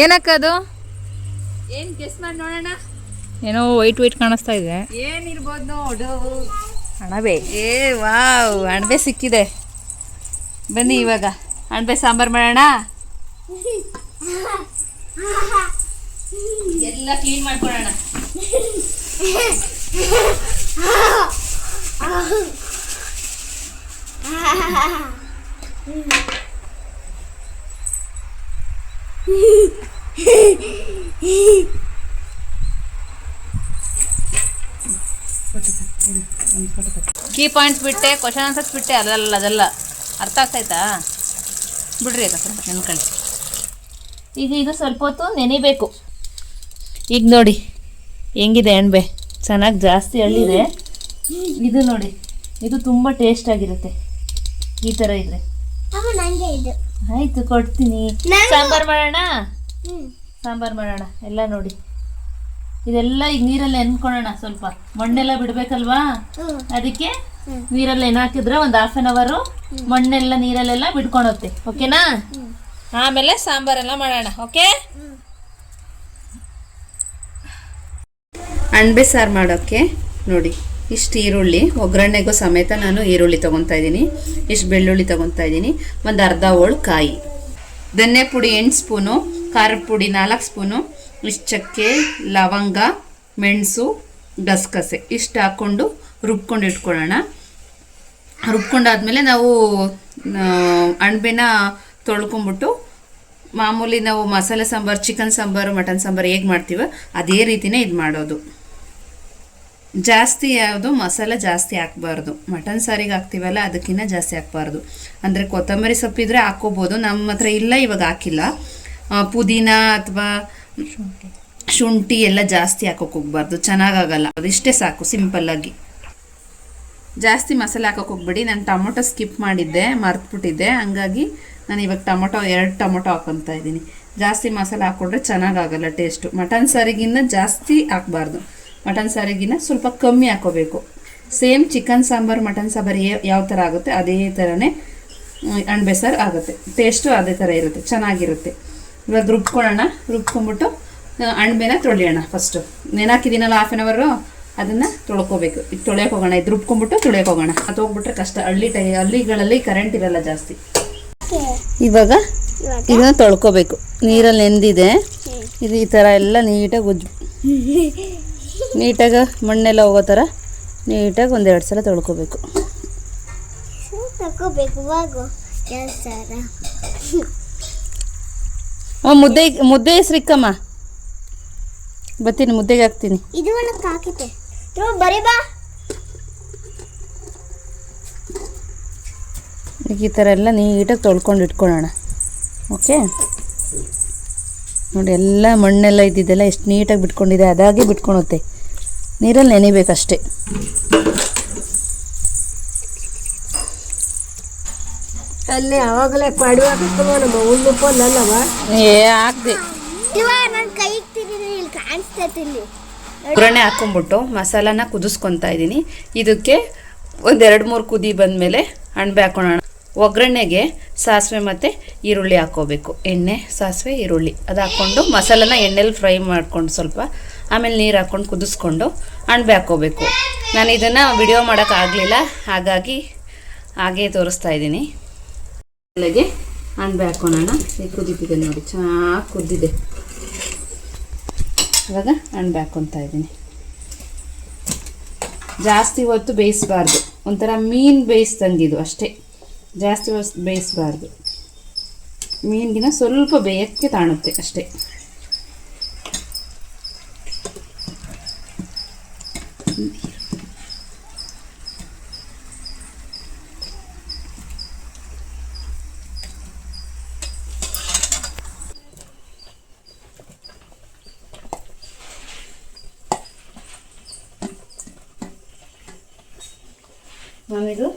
ಏನಕ್ಕದು ಏನ್ ಗೆಸ್ ಮಾಡಿ ನೋಡೋಣ. ಏನೋ ವೈಟ್ ವೈಟ್ ಕಾಣಿಸ್ತಾ ಇದೆ. ಏನಿರ್ಬೋದು ನೋಡು. ಅಣಬೆ. ಏ ವಾವ್ ಅಣಬೆ ಸಿಕ್ಕಿದೆ. ಬನ್ನಿ ಇವಾಗ. ಅಣಬೆ ಸಾಂಬಾರ್ ಮಾಡೋಣ. ಎಲ್ಲ ಕ್ಲೀನ್ ಮಾಡ್ಕೊಳ್ಳೋಣ ಕೀ ಪಾಯಿಂಟ್ಸ್ ಬಿಟ್ಟೆ ಕ್ವಶನ್ ಆನ್ಸರ್ಸ್ ಬಿಟ್ಟೆ ಅಲ್ಲಲ್ಲ ಅದೆಲ್ಲ ಅರ್ಥ ಆಗ್ತಾಯ್ತಾ? ಬಿಡ್ರಿ ಅಕ್ಕ ಸ್ವಲ್ಪ ನೆನ್ಕೊಳ್ಳಿ ಈಗ ಇದು ಸ್ವಲ್ಪ ಹೊತ್ತು ನೆನಿಬೇಕು. ಈಗ ನೋಡಿ ಹೆಂಗಿದೆ ಎಣ್ಬೆ? ಚೆನ್ನಾಗಿ ಜಾಸ್ತಿ ಹಳ್ಳಿದೆ. ಇದು ನೋಡಿ ಇದು ತುಂಬ ಟೇಸ್ಟ್ ಆಗಿರುತ್ತೆ. ಈ ಥರ ಇದ್ರೆ. ಅಮ್ಮ ನಂಗೆ ಇದು. ಆಯ್ತು ಕೊಡ್ತೀನಿ. ಸಾಂಬಾರು ಮಾಡೋಣ? ಸಾಂಬಾರ್ ಮಾಡೋಣ ಎಲ್ಲ ನೋಡಿ. ಇದೆಲ್ಲ ಈಗ ನೀರಲ್ಲಿ ನೆನ್ಕೊಳ್ಳೋಣ ಸ್ವಲ್ಪ. ಮಣ್ಣೆಲ್ಲ ಬಿಡ್ಬೇಕಲ್ವಾ? ಅದಕ್ಕೆ. ನೀರಲ್ಲಿ ಏನು ಹಾಕಿದ್ರೆ ಒಂದು ಹಾಫ್ ಆನ್ ಅವರು ಮಣ್ಣೆಲ್ಲ ನೀರಲ್ಲೆಲ್ಲ ಬಿಡ್ಕೊಳುತ್ತೆ. ಓಕೆನಾ? ಆಮೇಲೆ ಸಾಂಬಾರೆಲ್ಲ ಮಾಡೋಣ ಓಕೆ? ಅಣಬೆ ಸಾರು ಮಾಡೋಕ್ಕೆ ನೋಡಿ ಇಷ್ಟು ಈರುಳ್ಳಿ ಒಗ್ಗರಣೆಗೂ ಸಮೇತ ನಾನು ಈರುಳ್ಳಿ ತೊಗೊತಾ ಇದ್ದೀನಿ ಇಷ್ಟು ಬೆಳ್ಳುಳ್ಳಿ ತೊಗೊತಾ ಇದ್ದೀನಿ ಒಂದು ಅರ್ಧ ಹೋಳು ಕಾಯಿ. ಧನ್ಯ ಪುಡಿ ಎಂಟು ಸ್ಪೂನು ಖಾರದ ಪುಡಿ ನಾಲ್ಕು ಸ್ಪೂನು ಚಕ್ಕೆ ಲವಂಗ, ಮೆಣಸು, ಗಸಗಸೆ ಇಷ್ಟು ಹಾಕ್ಕೊಂಡು ರುಬ್ಕೊಂಡು ಇಟ್ಕೊಳ್ಳೋಣ. ರುಬ್ಕೊಂಡಾದ್ಮೇಲೆ ನಾವು ಅಣಬೆನ ತೊಳ್ಕೊಂಬಿಟ್ಟು ಮಾಮೂಲಿ ನಾವು ಮಸಾಲೆ ಸಾಂಬಾರು, ಚಿಕನ್ ಸಾಂಬಾರು, ಮಟನ್ ಸಾಂಬಾರು ಹೇಗೆ ಮಾಡ್ತೀವೋ ಅದೇ ರೀತಿನೇ ಇದು ಮಾಡೋದು. ಜಾಸ್ತಿ ಯಾವುದು ಮಸಾಲೆ ಜಾಸ್ತಿ ಹಾಕ್ಬಾರ್ದು. ಮಟನ್ ಸಾರಿಗೆ ಹಾಕ್ತೀವಲ್ಲ ಅದಕ್ಕಿಂತ ಜಾಸ್ತಿ ಹಾಕ್ಬಾರ್ದು. ಅಂದರೆ ಕೊತ್ತಂಬರಿ ಸೊಪ್ಪಿದ್ರೆ ಹಾಕ್ಕೋಬೋದು ನಮ್ಮ ಹತ್ರ ಇಲ್ಲ, ಇವಾಗ ಹಾಕಿಲ್ಲ. ಪುದೀನ ಅಥವಾ ಶುಂಠಿ. ಎಲ್ಲ ಜಾಸ್ತಿ ಹಾಕೋಕೆ ಹೋಗ್ಬಾರ್ದು, ಚೆನ್ನಾಗಾಗಲ್ಲ. ಅದಿಷ್ಟೇ ಸಾಕು ಸಿಂಪಲ್ಲಾಗಿ ಜಾಸ್ತಿ ಮಸಾಲೆ ಹಾಕೋಕೆ ಹೋಗ್ಬೇಡಿ. ನಾನು ಟೊಮೊಟೊ ಸ್ಕಿಪ್ ಮಾಡಿದ್ದೆ, ಮರ್ತ್ಬಿಟ್ಟಿದ್ದೆ. ಹಂಗಾಗಿ ನಾನು ಇವಾಗ ಟೊಮೊಟೊ, ಎರಡು ಟೊಮೊಟೊ ಹಾಕೊತಾ ಇದ್ದೀನಿ. ಜಾಸ್ತಿ ಮಸಾಲೆ ಹಾಕ್ಕೊಂಡ್ರೆ ಚೆನ್ನಾಗಾಗಲ್ಲ ಟೇಸ್ಟು ಮಟನ್ ಸಾರಿಗಿನ್ನ ಜಾಸ್ತಿ ಹಾಕ್ಬಾರ್ದು. ಮಟನ್ ಸಾರಿಗಿನ್ನ ಸ್ವಲ್ಪ ಕಮ್ಮಿ ಹಾಕೋಬೇಕು. Same chicken sambar, mutton sambar ಯಾವ ಥರ ಆಗುತ್ತೆ, ಅದೇ ಥರನೇ ಅಣ್ಬೆ ಸಾರು ಆಗುತ್ತೆ. ಟೇಸ್ಟು ಅದೇ ಥರ ಇರುತ್ತೆ, ಚೆನ್ನಾಗಿರುತ್ತೆ. ಇವಾಗ ರುಬ್ಕೊಳ್ಳೋಣ. ರುಬ್ಕೊಂಡ್ಬಿಟ್ಟು ಅಣಬೆನ ತೊಳೆಯೋಣ ಫಸ್ಟು ನೆನಾಕಿದ್ದೀನಲ್ಲ ಹಾಫ್ ಆನ್ ಅವರು ಅದನ್ನು ತೊಳ್ಕೊಬೇಕು. ಈಗ ತೊಳೆಯೋಕೆ ಹೋಗೋಣ. ಇದು ರುಬ್ಕೊಂಡ್ಬಿಟ್ಟು ತೊಳೆಯೋಕೆ ಹೋಗೋಣ. ಅದು ಹೋಗ್ಬಿಟ್ರೆ ಕಷ್ಟ. ಹಳ್ಳಿ ಟೈ ಹಳ್ಳಿಗಳಲ್ಲಿ ಕರೆಂಟ್ ಇರಲ್ಲ ಜಾಸ್ತಿ. ಇವಾಗ ಇದನ್ನು ತೊಳ್ಕೊಬೇಕು. ನೀರಲ್ಲಿ ನೆಂದಿದೆ. ಇದು ಈ ಥರ ಎಲ್ಲ ನೀಟಾಗಿ ಉಜ್ಜು. ನೀಟಾಗಿ ಮಣ್ಣೆಲ್ಲ ಹೋಗೋ ಥರ ನೀಟಾಗಿ ಒಂದೆರಡು ಸಲ ತೊಳ್ಕೊಬೇಕು. ಕೆಲಸಾರ ಹ್ಞೂ ಮುದ್ದೆ ಮುದ್ದೆ ಹೆಸ್ರಿಕ್ಕಮ್ಮ ಬರ್ತೀನಿ ಮುದ್ದೆಗೆ ಹಾಕ್ತೀನಿ. ಇದು ಧ್ರುವ ಬರೀ ಬಾ. ಈಗ ಈ ಥರ ಎಲ್ಲ ನೀಟಾಗಿ ತೊಳ್ಕೊಂಡು ಇಟ್ಕೊಳ್ಳೋಣ. ಓಕೆ? ನೋಡಿ ಎಲ್ಲ ಮಣ್ಣೆಲ್ಲ ಇದ್ದಿದ್ದೆಲ್ಲ ಎಷ್ಟು ನೀಟಾಗಿ ಬಿಟ್ಕೊಂಡಿದೆ ಅದಾಗೆ ಬಿಟ್ಕೊಳುತ್ತೆ. ನೀರಲ್ಲಿ ನೆನಿಬೇಕಷ್ಟೇ. ಅಲ್ಲಿ ಅವಾಗಲೇ ಪಡುವಾಗ ನಮ್ಮ ಹುಲ್ಲುಪ್ಪಲ್ಲವ ಏ ಹಾಕ್ದೆ ಇವಾಗ ನನ್ನ ಕೈ ಇಲ್ಲಿ ಕಾಣಿಸ್ತೈತೆ ಇಲ್ಲಿ. ಒಗ್ಗರಣೆ ಹಾಕ್ಕೊಂಬಿಟ್ಟು ಮಸಾಲಾನ ಕುದಿಸ್ಕೊತಾ ಇದ್ದೀನಿ. ಇದಕ್ಕೆ ಒಂದೆರಡು ಮೂರು ಕುದಿ ಬಂದಮೇಲೆ ಅಣಬೆ ಹಾಕೊಳ್ಳೋಣ ಒಗ್ಗರಣೆಗೆ ಸಾಸಿವೆ ಮತ್ತು ಈರುಳ್ಳಿ ಹಾಕೋಬೇಕು. ಎಣ್ಣೆ ಸಾಸಿವೆ ಈರುಳ್ಳಿ. ಅದು ಹಾಕ್ಕೊಂಡು ಮಸಾಲಾನ ಎಣ್ಣೆಲಿ ಫ್ರೈ ಮಾಡ್ಕೊಂಡು ಸ್ವಲ್ಪ ಆಮೇಲೆ ನೀರು ಹಾಕ್ಕೊಂಡು ಕುದಿಸ್ಕೊಂಡು ಅಣಬೆ ಹಾಕ್ಕೋಬೇಕು ನಾನು ಇದನ್ನು ವಿಡಿಯೋ ಮಾಡೋಕ್ಕಾಗಲಿಲ್ಲ ಹಾಗಾಗಿ ಹಾಗೇ ತೋರಿಸ್ತಾ ಇದ್ದೀನಿ. ಅಲ್ಲಿಗೆ ಅಣಬೆ ಹಾಕೋಣ ಈ ಕುದೀತಿದೆ ನೋಡಿ, ಚೆನ್ನಾಗಿ ಕುದ್ದಿದೆ. ಇವಾಗ ಅಣಬೆ ಹಾಕೊತಾ ಇದ್ದೀನಿ. ಜಾಸ್ತಿ ಹೊತ್ತು ಬೇಯಿಸಬಾರ್ದು. ಒಂಥರ ಮೀನು ಬೇಯಿಸ್ದಂಗಿದು ಅಷ್ಟೇ. ಜಾಸ್ತಿ ಹೊತ್ತು ಬೇಯಿಸಬಾರ್ದು. ಮೀನಿಗಿನ ಸ್ವಲ್ಪ ಬೇಯಕ್ಕೆ ತಾಣುತ್ತೆ ಅಷ್ಟೇ. ನಮಗೂ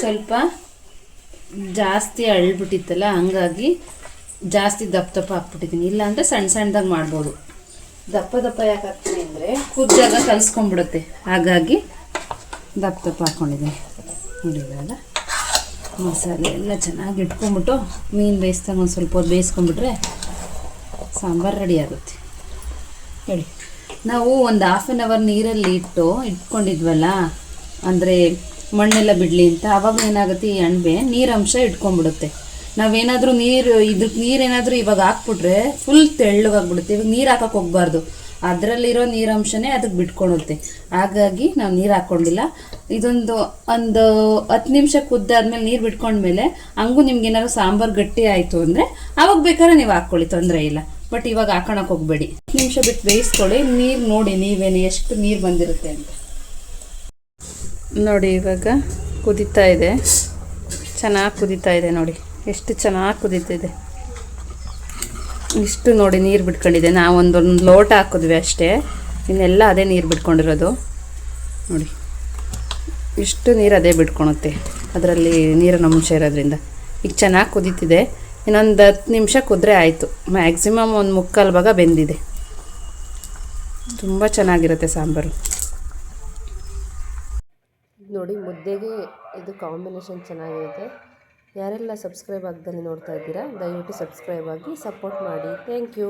ಸ್ವಲ್ಪ ಜಾಸ್ತಿ ಅಳ್ಬಿಟ್ಟಿತ್ತಲ್ಲ, ಹಂಗಾಗಿ ಜಾಸ್ತಿ ದಪ್ಪ ದಪ್ಪ ಹಾಕ್ಬಿಟ್ಟಿದ್ದೀನಿ ಇಲ್ಲಾಂದರೆ ಸಣ್ಣ ಸಣ್ಣದಾಗಿ ಮಾಡ್ಬೋದು. ದಪ್ಪ ದಪ್ಪ ಯಾಕೆ ಹಾಕ್ತೀನಿ ಅಂದರೆ ಕುದ್ದಾಗ ಕಲಿಸ್ಕೊಂಡ್ಬಿಡುತ್ತೆ. ಹಾಗಾಗಿ ದಪ್ಪ ದಪ್ಪ ಹಾಕ್ಕೊಂಡಿದ್ದೀನಿ ನೋಡಿದ್ರಲ್ಲ? ಮಸಾಲೆ ಎಲ್ಲ ಚೆನ್ನಾಗಿ ಇಟ್ಕೊಂಬಿಟ್ಟು ಮೀನು ಬೇಯಿಸ್ದಾಗ ಒಂದು ಸ್ವಲ್ಪ ಹೊತ್ತು ಬೇಯಿಸ್ಕೊಂಬಿಟ್ರೆ ಸಾಂಬಾರು ರೆಡಿ ಆಗುತ್ತೆ. ಹೇಳಿ. ನಾವು ಒಂದು ಹಾಫ್ ಆನ್ ಅವರ್ ನೀರಲ್ಲಿ ಇಟ್ಟು ಇಟ್ಕೊಂಡಿದ್ವಲ್ಲ, ಅಂದರೆ ಮಣ್ಣೆಲ್ಲ ಬಿಡಲಿ ಅಂತ, ಅವಾಗ ಏನಾಗುತ್ತೆ ಈ ಅಣಬೆ ನೀರಂಶ ಇಟ್ಕೊಂಡ್ಬಿಡುತ್ತೆ. ನಾವೇನಾದರೂ ನೀರು ಇದಕ್ಕೆ ನೀರೇನಾದರೂ ಇವಾಗ ಹಾಕ್ಬಿಟ್ರೆ ಫುಲ್ ತೆಳ್ಳಗಾಗ್ಬಿಡುತ್ತೆ, ಇವಾಗ ನೀರು ಹಾಕಕ್ಕೆ ಹೋಗ್ಬಾರ್ದು. ಅದರಲ್ಲಿರೋ ನೀರಂಶನೇ ಅದಕ್ಕೆ ಬಿಟ್ಕೊಳುತ್ತೆ. ಹಾಗಾಗಿ ನಾವು ನೀರು ಹಾಕ್ಕೊಂಡಿಲ್ಲ ಇದೊಂದು ಒಂದು ಹತ್ತು ನಿಮಿಷ ಕುದ್ದಾದ್ಮೇಲೆ ನೀರು ಬಿಟ್ಕೊಂಡ್ಮೇಲೆ ಹಂಗೂ ನಿಮ್ಗೆ ಏನಾದ್ರು ಸಾಂಬಾರು ಗಟ್ಟಿ ಆಯಿತು ಅಂದರೆ ಅವಾಗ ಬೇಕಾದ್ರೆ ನೀವು ಹಾಕ್ಕೊಳ್ಳಿ ತೊಂದರೆ ಇಲ್ಲ. ಬಟ್ ಇವಾಗ ಹಾಕೊಳಕ್ಕೆ ಹೋಗಬೇಡಿ. ಹತ್ತು ನಿಮಿಷ ಬಿಟ್ಟು ಬೇಯಿಸ್ಕೊಳ್ಳಿ, ನೀರು ನೋಡಿ ನೀವೇನು ಎಷ್ಟು ನೀರು ಬಂದಿರುತ್ತೆ ಅಂತ. ನೋಡಿ, ಇವಾಗ ಕುದೀತಾ ಇದೆ. ಚೆನ್ನಾಗಿ ಕುದೀತಾ ಇದೆ ನೋಡಿ. ಎಷ್ಟು ಚೆನ್ನಾಗಿ ಕುದೀತಿದೆ. ಇಷ್ಟು ನೋಡಿ ನೀರು ಬಿಟ್ಕೊಂಡಿದೆ. ನಾವು ಒಂದೊಂದು ಲೋಟ ಹಾಕಿದ್ವಿ ಅಷ್ಟೇ. ಇನ್ನೆಲ್ಲ ಅದೇ ನೀರು ಬಿಟ್ಕೊಂಡಿರೋದು. ನೋಡಿ. ಇಷ್ಟು ನೀರು ಅದೇ ಬಿಟ್ಕೊಳುತ್ತೆ ಅದರಲ್ಲಿ ನೀರಿನ ಅಂಶ ಇರೋದ್ರಿಂದ. ಈಗ ಚೆನ್ನಾಗಿ ಕುದೀತಿದೆ. ಇನ್ನೊಂದು ಹತ್ತು ನಿಮಿಷ ಕುದ್ರೆ ಆಯಿತು. ಮ್ಯಾಕ್ಸಿಮಮ್ ಒಂದು ಮುಕ್ಕಾಲು ಭಾಗ ಬೆಂದಿದೆ. ತುಂಬ ಚೆನ್ನಾಗಿರುತ್ತೆ ಸಾಂಬಾರು. ನೋಡಿ ಮುದ್ದೆಗೆ ಇದು ಕಾಂಬಿನೇಷನ್ ಚೆನ್ನಾಗಿರುತ್ತೆ ಯಾರೆಲ್ಲ ಸಬ್ಸ್ಕ್ರೈಬ್ ಆಗ್ದಲ್ಲಿ ನೋಡ್ತಾ ಇದ್ದೀರಾ, ದಯವಿಟ್ಟು ಸಬ್ಸ್ಕ್ರೈಬ್ ಆಗಿ ಸಪೋರ್ಟ್ ಮಾಡಿ. Thank you